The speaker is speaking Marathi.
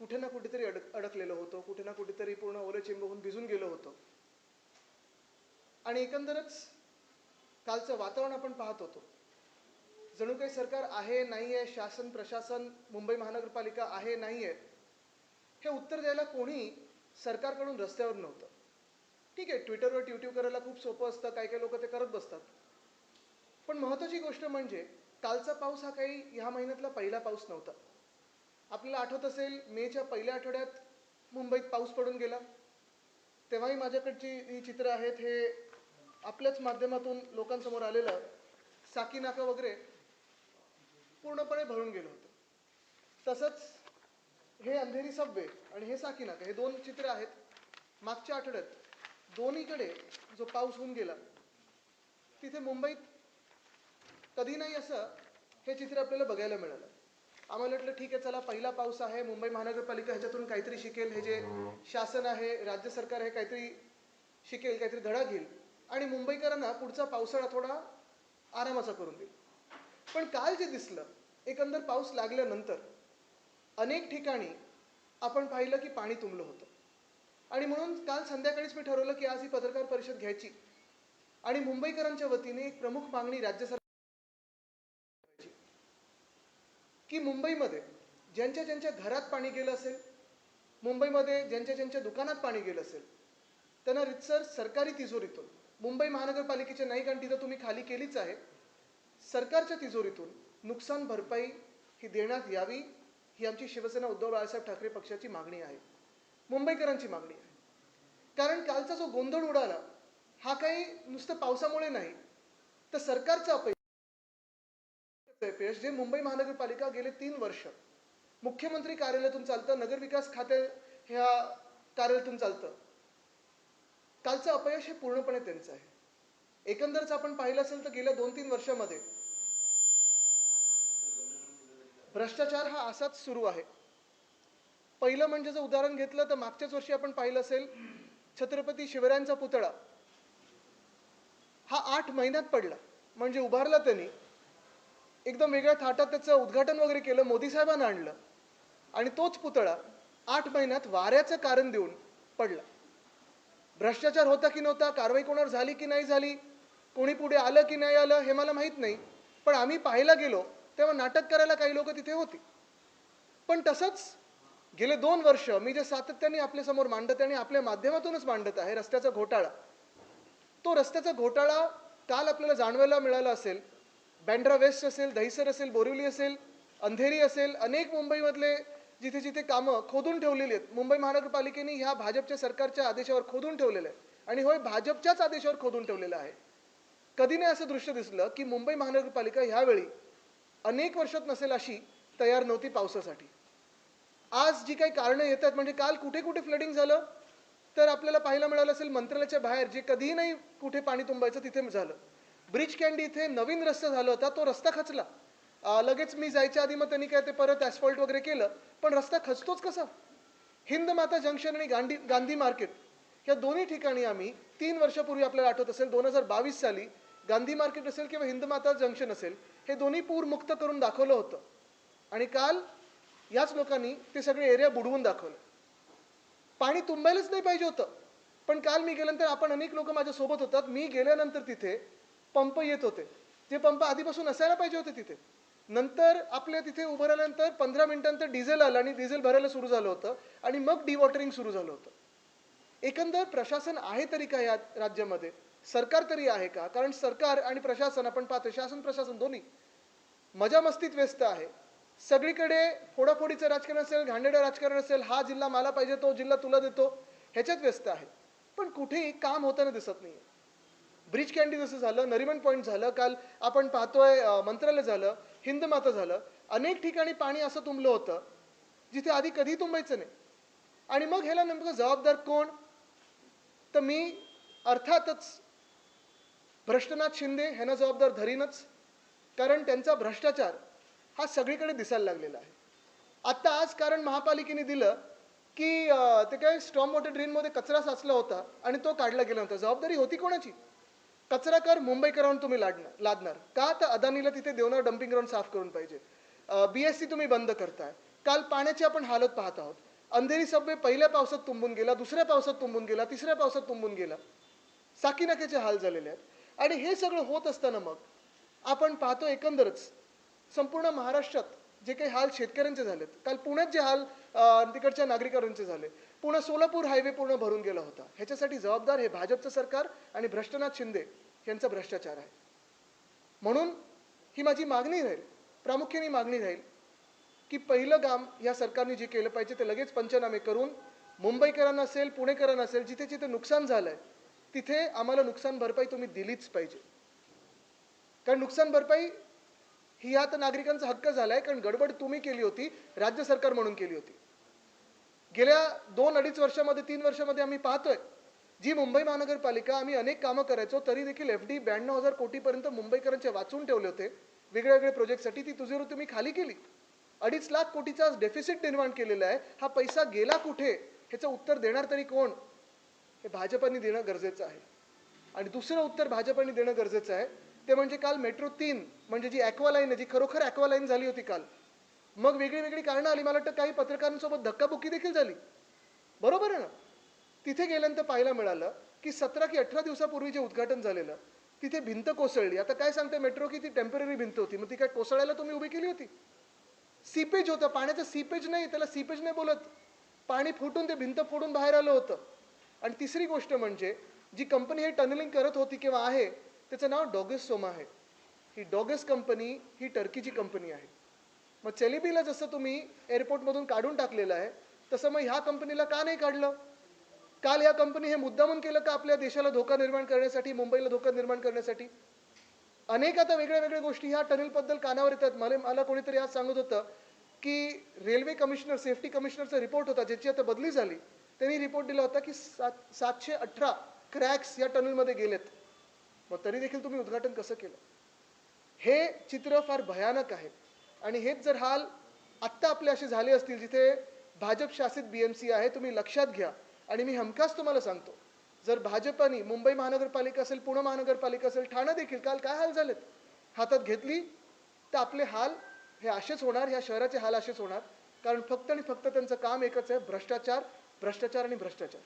कुठे ना कुठेतरी अडक अडकलेलो होतो. कुठे ना कुठेतरी पूर्ण ओलेचिंब होऊन भिजून गेलो होतो. आणि एकंदरच कालचं वातावरण आपण पाहत होतो. जणू काही सरकार आहे नाही आहे शासन प्रशासन मुंबई महानगरपालिका आहे नाही आहे हे उत्तर द्यायला कोणी सरकारकडून रस्त्यावर नव्हतं. ठीक आहे ट्विटरवर ट्यूट्यू करायला खूप सोपं असतं काही काही लोक ते करत बसतात. पण महत्त्वाची गोष्ट म्हणजे कालचा पाऊस हा काही ह्या महिन्यातला पहिला पाऊस नव्हता. आपल्याला आठवत असेल मेच्या पहिल्या आठवड्यात मुंबईत पाऊस पडून गेला. तेव्हाही माझ्याकडची ही चित्र आहेत हे आपल्याच माध्यमातून लोकांसमोर आलेलं साकी नाका वगैरे पूर्णपणे भरून गेलं होतं. तसंच हे अंधेरी सबवे आणि हे साकी नाका हे दोन चित्रं आहेत. मागच्या आठवड्यात दोन्हीकडे जो पाऊस होऊन गेला तिथे मुंबईत कधी नाही असं हे चित्र आपल्याला बघायला मिळालं. आम्हाला वाटलं ठीक आहे चला पहिला पाऊस आहे. मुंबई महानगरपालिका ह्याच्यातून काहीतरी शिकेल. हे जे शासन आहे राज्य सरकार आहे काहीतरी शिकेल काहीतरी धडा घेईल. आणि मुंबईकरांना पुढचा पावसाळा थोडा आरामाचा करून देईल. पण काल जे दिसलं एकंदर पाऊस लागल्यानंतर अनेक ठिकाणी आपण पाहिलं की पाणी तुंबलं होतं. आणि म्हणून काल संध्याकाळीच मी ठरवलं की आज ही पत्रकार परिषद घ्यायची. आणि मुंबईकरांच्या वतीने एक प्रमुख मागणी राज्य सरकार की मुंबईमध्ये ज्यांच्या ज्यांच्या घरात पाणी गेलं असेल मुंबईमध्ये ज्यांच्या ज्यांच्या दुकानात पाणी गेलं असेल त्यांना रितसर सरकारी तिजोरीतून मुंबई महानगरपालिकेच्या नाही कारण तिथं तुम्ही खाली केलीच आहे सरकारच्या तिजोरीतून नुकसान भरपाई ही देण्यात यावी ही आमची शिवसेना उद्धव बाळासाहेब ठाकरे पक्षाची मागणी आहे. मुंबईकरांची मागणी आहे. कारण कालचा जो गोंधळ उडाला हा काही नुसतं पावसामुळे नाही तर सरकारचा अपयश अपयश जे मुंबई महानगरपालिका गेले तीन वर्ष मुख्यमंत्री कार्यालयातून चालतं नगरविकास खाते ह्या कार्यालयातून चालतं. कालचं अपयश हे पूर्णपणे त्यांचं आहे. एकंदरच आपण पाहिलं असेल तर गेल्या दोन तीन वर्षामध्ये भ्रष्टाचार हा असाच सुरू आहे. पहिलं म्हणजे जर उदाहरण घेतलं तर मागच्याच वर्षी आपण पाहिलं असेल छत्रपती शिवरायांचा पुतळा हा आठ महिन्यात पडला. म्हणजे उभारला त्यांनी. एकदम वेगळ्या थाटात त्याचं उद्घाटन वगैरे केलं मोदी साहेबांना आणलं. आणि तोच पुतळा आठ महिन्यात वाऱ्याचं कारण देऊन पडला. भ्रष्टाचार होता की नव्हता कारवाई कोणावर झाली की नाही झाली कोणी पुढे आलं की नाही आलं हे मला माहीत नाही. पण आम्ही पाहायला गेलो तेव्हा नाटक करायला काही लोक तिथे होती. पण तसंच गेले दोन वर्ष मी जे सातत्याने आपल्यासमोर मांडत आहे आणि आपल्या माध्यमातूनच मांडत आहे रस्त्याचा घोटाळा तो रस्त्याचा घोटाळा काल आपल्याला जाणवायला मिळाला असेल बँड्रा वेस्ट असेल दहिसर असेल बोरिवली असेल अंधेरी असेल अनेक मुंबईमधले जिथे जिथे कामं खोदून ठेवलेली आहेत. मुंबई महानगरपालिकेने ह्या भाजपच्या सरकारच्या आदेशावर खोदून ठेवलेलं आहे. आणि होय भाजपच्याच आदेशावर खोदून ठेवलेलं आहे. कधी नाही असं दृश्य दिसलं की मुंबई महानगरपालिका ह्यावेळी अनेक वर्षात नसेल अशी तयार नव्हती पावसासाठी. आज जी काही कारणं येतात म्हणजे काल कुठे कुठे फ्लडिंग झालं तर आपल्याला पाहायला मिळालं असेल मंत्रालयाच्या बाहेर जे कधीही नाही कुठे पाणी तुंबायचं तिथे झालं. ब्रिज कँडी इथे नवीन रस्ता झाला होता तो रस्ता खचला. लगेच मी जायच्या आधी मग त्यांनी काय ते परत ॲस्फॉल्ट वगैरे केलं पण रस्ता खचतोच कसा? हिंद माता जंक्शन आणि गांधी गांधी मार्केट या दोन्ही ठिकाणी आम्ही तीन वर्षापूर्वी आपल्याला आठवत असेल दोन हजार बावीस साली गांधी मार्केट असेल किंवा हिंद माता जंक्शन असेल हे दोन्ही पूर मुक्त करून दाखवलं होतं. आणि काल याच लोकांनी ते सगळे एरिया बुडवून दाखवलं. पाणी तुंबायलाच नाही पाहिजे होतं. पण काल मी गेल्यानंतर आपण अनेक लोक माझ्या सोबत होतात. मी गेल्यानंतर तिथे पंप येत होते. ते पंप आधीपासून असायला पाहिजे होते तिथे. नंतर आपल्या तिथे उभं राहिल्यानंतर पंधरा मिनिटांतर डिझेल आलं आणि डिझेल भरायला सुरू झालं होतं आणि मग डिवॉटरिंग सुरू झालं होतं. एकंदर प्रशासन आहे तरी का या राज्यामध्ये? सरकार तरी आहे का? कारण सरकार आणि प्रशासन आपण पाहतो शासन प्रशासन दोन्ही मजा मस्तीत व्यस्त आहे. सगळीकडे फोडाफोडीचं राजकारण असेल घाणेडं राजकारण असेल हा जिल्हा मला पाहिजे तो जिल्हा तुला देतो ह्याच्यात व्यस्त आहे. पण कुठेही काम होताना दिसत नाही ब्रिज कॅन्डी जसं झालं नरिमन पॉईंट झालं काल आपण पाहतोय मंत्रालय झालं हिंद माता झालं. अनेक ठिकाणी पाणी असं तुंबलं होतं जिथे आधी कधी तुंबायचं नाही. आणि मग ह्याला नेमकं जबाबदार कोण? तर मी अर्थातच भ्रष्टनाथ शिंदे ह्यांना जबाबदार धरीनच कारण त्यांचा भ्रष्टाचार हा सगळीकडे दिसायला लागलेला आहे. आत्ता आज कारण महापालिकेने दिलं की ते काय स्टॉम वॉटर ड्रेनमध्ये कचरा साचला होता आणि तो काढला गेला होता जबाबदारी होती कोणाची? कचरा कर मुंबईकरांवर तुम्ही लादणार लादणार. का तर अदानीला तिथे देवनार डम्पिंग ग्राउंड साफ करून पाहिजे. बी एस सी तुम्ही बंद करताय. काल पाण्याची आपण हालत पाहत आहोत. अंधेरी सबवे पहिल्या पावसात तुंबून गेला दुसऱ्या पावसात तुंबून गेला तिसऱ्या पावसात तुंबून गेला. साकीनाक्याचे हाल झालेले आहेत. आणि हे सगळं होत असताना मग आपण पाहतो एकंदरच संपूर्ण महाराष्ट्रात जे काही हाल शेतकऱ्यांचे झालेत. काल पुण्यात जे हाल तिकडच्या नागरिकांचे झाले. पूर्ण सोलापूर हायवे पूर्ण भरून गेला होता. ह्याच्यासाठी जबाबदार हे भाजपचं सरकार आणि भ्रष्टनाथ शिंदे यांचा भ्रष्टाचार आहे. म्हणून ही माझी मागणी राहील प्रामुख्याने मागणी राहील की पहिलं काम या सरकारने जे केलं पाहिजे ते लगेच पंचनामे करून मुंबईकरांना असेल पुणेकरांना असेल जिथे जिथे नुकसान झालंय तिथे आम्हाला नुकसान भरपाई तुम्ही दिलीच पाहिजे. कारण नुकसान भरपाई ही आता नागरिकांचा हक्क झालाय कारण गडबड तुम्ही केली होती राज्य सरकार म्हणून केली होती. गेल्या दोन अडीच वर्षामध्ये तीन वर्षामध्ये आम्ही पाहतोय जी मुंबई महानगरपालिका आम्ही अनेक कामं करायचो तरी देखील एफ डी ब्याण्णव हजार कोटीपर्यंत मुंबईकरांचे वाचून ठेवले होते. वेगळ्या वेगळ्या प्रोजेक्टसाठी ती तुझी तुम्ही खाली केली. अडीच लाख कोटीचा डेफिसिट निर्माण केलेला आहे. हा पैसा गेला कुठे? ह्याचं उत्तर देणार तरी कोण? हे भाजपाने देणं गरजेचं आहे. आणि दुसरं उत्तर भाजपाने देणं गरजेचं आहे ते म्हणजे काल मेट्रो तीन म्हणजे जी ॲक्वालाईन आहे जी खरोखर ॲक्वा लाईन झाली होती काल मग वेगळी वेगळी कारणं आली. मला वाटतं काही पत्रकारांसोबत धक्काबुक्की देखील झाली. बरोबर आहे ना? तिथे गेल्यानंतर पाहायला मिळालं की सतरा की अठरा दिवसापूर्वी जे उद्घाटन झालेलं तिथे भिंत कोसळली. आता काय सांगते मेट्रो की ती टेंपररी भिंत होती. मग ती काय कोसळायला तुम्ही उभी केली होती? सीपेज होतं. पाण्याचं सीपेज नाही त्याला सीपेज नाही बोलत. पाणी फुटून ते भिंत फोडून बाहेर आलं होतं. आणि तिसरी गोष्ट म्हणजे जी कंपनी हे टनलिंग करत होती किंवा आहे त्याचं नाव डॉगेस सोमा आहे. ही डॉगेस कंपनी ही टर्कीची कंपनी आहे. मग चेलिबीला जसं तुम्ही एअरपोर्टमधून काढून टाकलेलं आहे तसं मग ह्या कंपनीला का नाही काढलं? काल या कंपनी हे मुद्दामून केलं का आपल्या देशाला धोका निर्माण करण्यासाठी मुंबईला धोका निर्माण करण्यासाठी? अनेक आता वेगळ्या वेगळ्या गोष्टी ह्या टनेलबद्दल कानावर येतात मला मला कोणीतरी आज सांगत होतं की रेल्वे कमिशनर सेफ्टी कमिशनरचा रिपोर्ट होता ज्याची आता बदली झाली. त्यांनी रिपोर्ट दिला होता की सात सातशे अठरा क्रॅक्स या टनेलमध्ये गेलेत. मग तरी देखील तुम्ही उद्घाटन कसं केलं? हे चित्र फार भयानक आहे. आणि हेच जर हाल आत्ता आपले असे झाले असतील जिथे भाजप शासित बीएमसी आहे तुम्ही लक्षात घ्या. आणि मी हमखास तुम्हाला सांगतो जर भाजपाने मुंबई महानगरपालिका असेल पुणे महानगरपालिका असेल ठाणं देखील काल काय हाल झालेत? हातात घेतली तर आपले हाल हे असेच होणार ह्या शहराचे हाल असेच होणार. कारण फक्त आणि फक्त त्यांचं काम एकच आहे भ्रष्टाचार भ्रष्टाचार आणि भ्रष्टाचार.